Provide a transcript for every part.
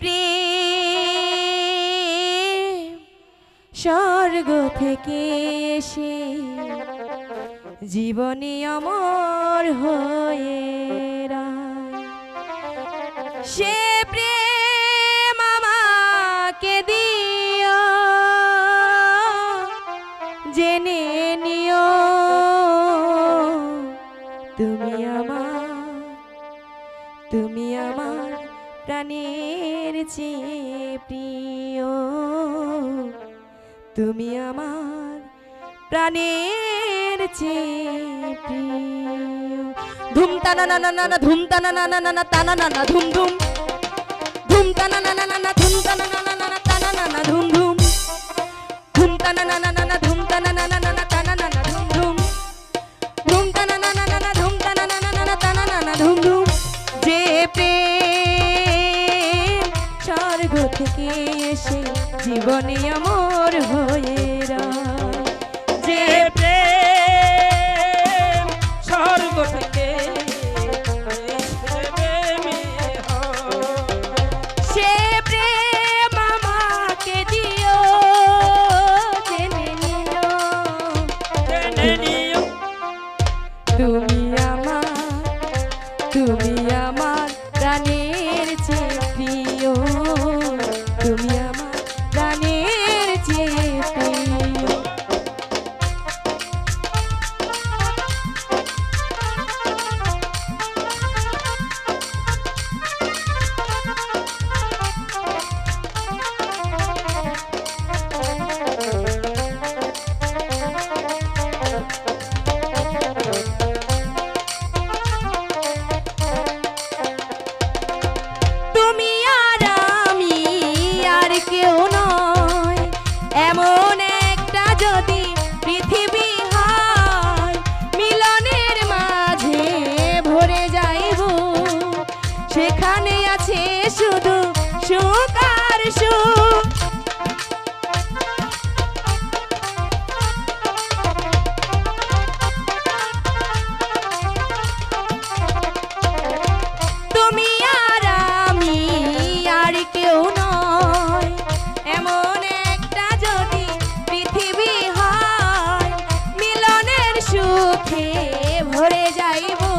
প্রেম স্বর্গ থেকে এসে জীবনে অমর হয়ে। সে প্রেম আমাকে দিও জেনে প্রাণের চেয়ে প্রিয় তুমি আমার প্রাণের চেয়ে প্রিয় ধুম তানা না না না না ধুম তানা না না না না তানা না না ধুম ধুম ধুম তানা না না না না ধুম তানা না না না না তানা না না ধুম ধুম ধুম তানা না না না না ধুম তানা না না না না স্বর্গ থেকে এসে জীবনে আমার হয়ে। যে তুমি আর আমি আর কেউ নয়। এমন একটা যদি পৃথিবী হয়, মিলনের মাঝে ভরে যাইব সেখানে আছে শুধু সুখ আর সুখ। সুখে ভরে যাইব।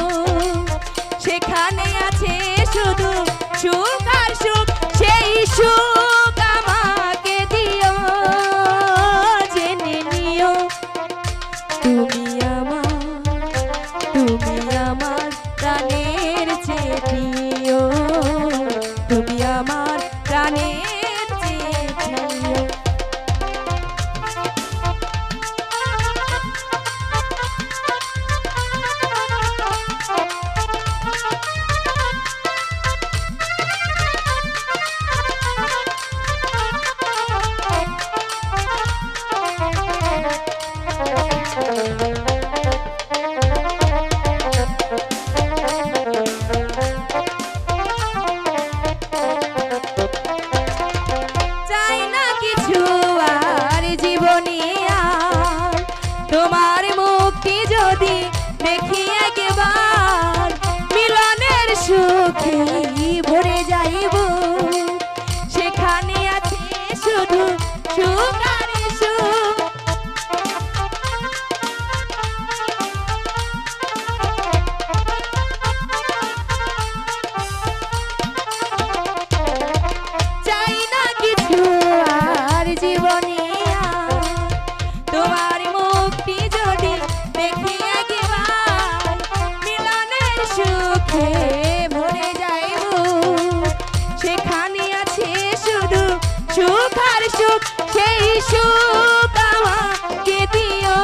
সুখ, সেই সুখ আমাকে দিও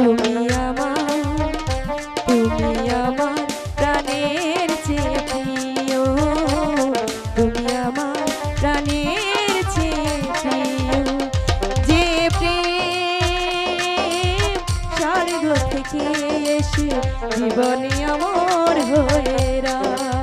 আমার আমার আমার যে প্রেম স্বর্গ থেকে এসে জীবনে অমর হয়ে রয়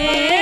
Yeah.